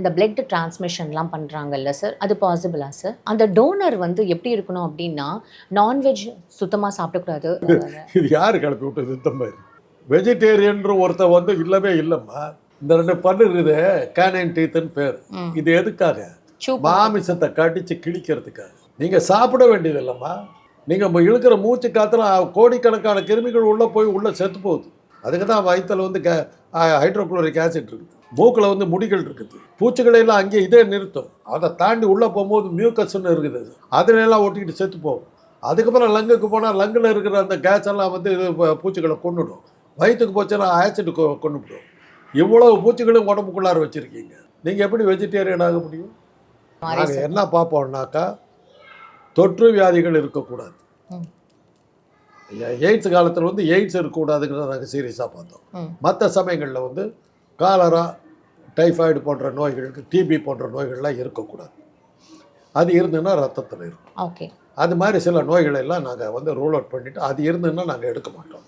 இந்த blood டிரான்ஸ்மிஷன்லாம் பண்ணுறாங்கல்ல sir அது பாசிபிளா sir அந்த டோனர் வந்து எப்படி இருக்கணும் அப்படின்னா நான்வெஜ் சுத்தமாக சாப்பிடக்கூடாது. இது யார் கிளப்பி விட்டது இந்த மாதிரி? வெஜிடேரியன்ற ஒருத்தன் வந்து இல்லவே இல்லைம்மா. இந்த ரெண்டு பல்லு இருக்குது கேனைன் டீத்துன்னு பேர். இது எதுக்காக? மாமிசத்தை கடிச்சு கிழிக்கிறதுக்காக. நீங்கள் சாப்பிட வேண்டியது இல்லைம்மா நீங்கள் இழுக்கிற மூச்சு காத்துல கோடிக்கணக்கான கிருமிகள் உள்ளே போய் உள்ளே செத்து போகுது. அதுக்கு தான் வயிற்றில் வந்து கே ஹைட்ரோக்ளோரிக் ஆசிட் இருக்குது. மூக்கில் வந்து முடிகள் இருக்குது. பூச்சிகளை எல்லாம் அங்கேயே இதே நிறுத்தும். அதை தாண்டி உள்ளே போகும்போது மியூக்கஸ்ன்னு இருக்குது அதுல எல்லாம் ஒட்டிக்கிட்டு செத்து போகும். அதுக்கப்புறம் லங்குக்கு போனால் லங்கில் இருக்கிற அந்த கேஸ் எல்லாம் வந்து இது பூச்சிகளை கொன்னுடும். வயிற்றுக்கு போச்சுன்னா ஆசிட் கொண்டு விடும் இவ்வளவு பூச்சிகளும் உடம்புக்குள்ளார வச்சுருக்கீங்க. நீங்கள் எப்படி வெஜிடேரியன் ஆக முடியும்? நாங்கள் என்ன பார்ப்போம்னாக்கா தொற்று வியாதிகள் இருக்கக்கூடாது. எய்ட்ஸ் காலத்தில் வந்து எய்ட்ஸ் இருக்கக்கூடாதுங்கிறத நாங்கள் சீரியஸாக பார்த்தோம். மற்ற சமயங்களில் வந்து காலரா டைஃபாய்டு போன்ற நோய்களுக்கு டிபி போன்ற நோய்கள்லாம் இருக்கக்கூடாது. அது இருந்துன்னா ரத்தத்தில் இருக்கும். ஓகே. அது மாதிரி சில நோய்களை எல்லாம் நாங்கள் வந்து ரூல் அவுட் பண்ணிவிட்டு அது இருந்துன்னா நாங்கள் எடுக்க மாட்டோம்.